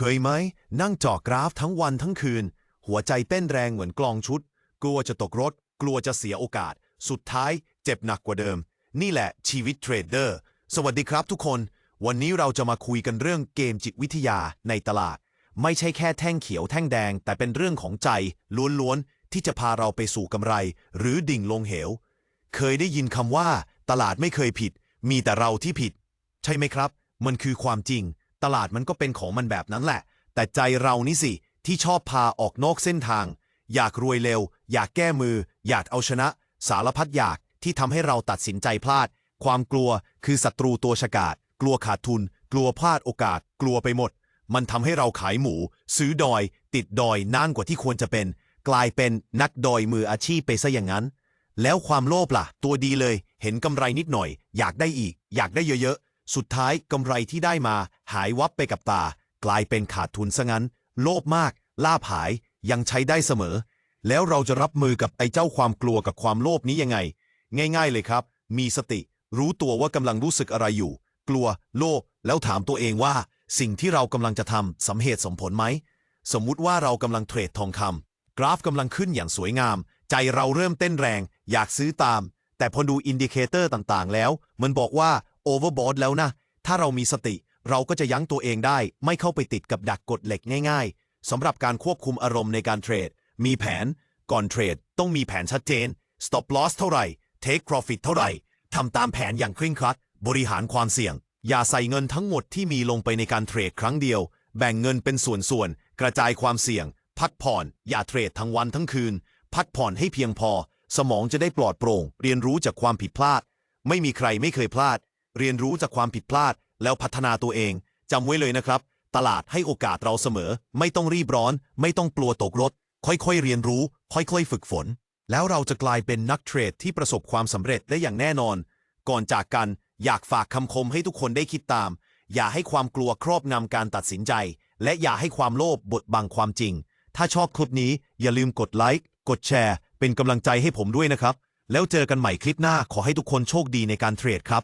เคยไหม นั่งจาะกราฟทั้งวันทั้งคืน หัวใจเต้นแรงเหมือนกลองชุด กลัวจะตกรถ กลัวจะเสียโอกาส สุดท้าย เจ็บหนักกว่าเดิม นี่แหละชีวิตเทรดเดอร์ สวัสดีครับทุกคน วันนี้เราจะมาคุยกันเรื่องเกมจิตวิทยาในตลาด ไม่ใช่แค่แท่งเขียวแท่งแดง แต่เป็นเรื่องของใจล้วนๆที่จะพาเราไปสู่กำไร หรือดิ่งลงเหว เคยได้ยินคำว่า ตลาดไม่เคยผิด มีแต่เราที่ผิด ใช่ไหมครับ มันคือความจริง ตลาดมันก็เป็นของมันแบบนั้นแหละ แต่ใจเรานี่สิ ที่ชอบพาออกนอกเส้นทาง อยากรวยเร็ว อยากแก้มือ อยากเอาชนะ สารพัดอยากที่ทำให้เราตัดสินใจพลาด ความกลัวคือศัตรูตัวฉกาจกลัวขาดทุน กลัวพลาดโอกาส กลัวไปหมด มันทำให้เราขายหมู ซื้อดอย ติดดอยนานกว่าที่ควรจะเป็น กลายเป็นนักดอยมืออาชีพไปซะอย่างนั้น แล้วความโลภล่ะ ตัวดีเลย เห็นกำไรนิดหน่อย อยากได้อีก อยากได้เยอะๆ สุดท้ายกำไรที่ได้มา หายวับไปกับตา กลายเป็นขาดทุนซะงั้น โลภมาก ลาภหายยังใช้ได้เสมอ แล้วเราจะรับมือกับไอ้เจ้าความกลัวกับความโลภนี้ยังไง ง่าย ๆเลยครับ มีสติ รู้ตัวว่ากำลังรู้สึกอะไรอยู่ กลัว โลภแล้วถามตัวเองว่า สิ่งที่เรากำลังจะทำสมเหตุสมผลไหมสมมุติว่าเรากำลังเทรดทองคำกราฟกำลังขึ้นอย่างสวยงาม ใจเราเริ่มเต้นแรง อยากซื้อตาม แต่พอดูอินดิเคเตอร์ต่างๆ แล้ว มันบอกว่า โอเวอร์บอทแล้วนะ ถ้าเรามีสติ เราก็จะยั้งตัวเองได้ ไม่เข้าไปติดกับดักกฎเหล็กง่าย ๆสำหรับการควบคุมอารมณ์ในการเทรด มีแผน ก่อนเทรด ต้องมีแผนชัดเจน stop loss เท่าไหร่ take profit เท่าไหร่ทำตามแผนอย่างเคร่งครัด บริหารความเสี่ยง อย่าใส่เงินทั้งหมดที่มีลงไปในการเทรดครั้งเดียว แบ่งเงินเป็นส่วนๆ กระจายความเสี่ยง พักผ่อน อย่าเทรดทั้งวันทั้งคืน พักผ่อนให้เพียงพอ สมองจะได้ปลอดโปร่ง เรียนรู้จากความผิดพลาด ไม่มีใครไม่เคยพลาด เรียนรู้จากความผิดพลาด แล้วพัฒนาตัวเองจำไว้เลยนะครับ ตลาดให้โอกาสเราเสมอ ไม่ต้องรีบร้อน ไม่ต้องกลัวตกรถ ค่อยๆ เรียนรู้ ค่อยๆ ฝึกฝน แล้วเราจะกลายเป็นนักเทรดที่ประสบความสำเร็จได้อย่างแน่นอน ก่อนจากกันอยากฝากคำคมให้ทุกคนได้คิดตาม อย่าให้ความกลัวครอบงำการตัดสินใจ และอย่าให้ความโลภบดบังความจริง ถ้าชอบคลิปนี้อย่าลืมกดไลค์กดแชร์ เป็นกำลังใจให้ผมด้วยนะครับ แล้วเจอกันใหม่คลิปหน้าขอให้ทุกคนโชคดีในการเทรดครับ